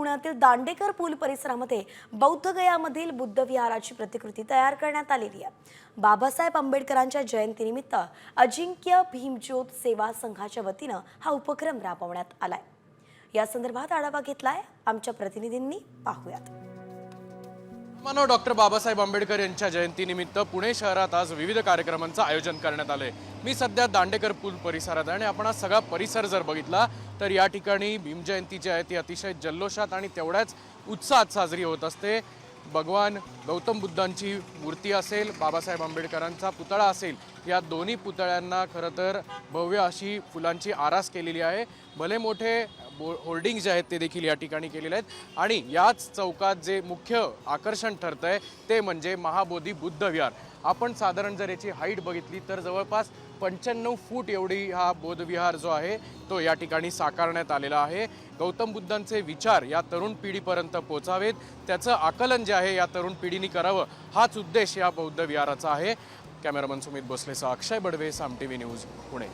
पुण्यातील दांडेकर पूल परिसरामध्ये बौद्धगयामधील बुद्ध विहाराची प्रतिकृती तयार करण्यात आलेली आहे. बाबासाहेब आंबेडकरांच्या जयंतीनिमित्त अजिंक्य भीमज्योत सेवा संघाच्या वतीनं हा उपक्रम राबवण्यात आलाय. या संदर्भात आढावा घेतलाय आमच्या प्रतिनिधींनी. पाहूयात. मानव डॉक्टर बाबासाहेब आंबेडकर यांच्या जयंतीनिमित्त पुणे शहरात आज विविध कार्यक्रमांचं आयोजन करण्यात आले मी सध्या दांडेकर पूल परिसरात आहे आणि आपण हा सगळा परिसर जर बघितला तर या ठिकाणी भीमजयंती जी आहे ती अतिशय जल्लोषात आणि तेवढ्याच उत्साहात साजरी होत असते. भगवान गौतम बुद्धांची मूर्ती असेल बाबासाहेब आंबेडकरांचा पुतळा असेल या दोन्ही पुतळ्यांना खरं तर भव्य अशी फुलांची आरास केलेली आहे. भले मोठे हो- बो होर्डिंग जे आहेत ते देखील या ठिकाणी केलेले आहेत. आणि याच चौकात जे मुख्य आकर्षण ठरतं आहे ते म्हणजे महाबोधी बुद्ध विहार. आपण साधारण जर याची हाईट बघितली तर जवळपास पंच्याण्णव फूट एवढी हा बोधविहार जो आहे तो या ठिकाणी साकारण्यात आलेला आहे. गौतम बुद्धांचे विचार या तरुण पिढीपर्यंत पोचावेत. त्याचं आकलन जे आहे या तरुण पिढीने करावं हाच उद्देश या बौद्ध विहाराचा आहे. Cameraman Sumit भोसलेसह Akshay Badve Saam T V news Pune.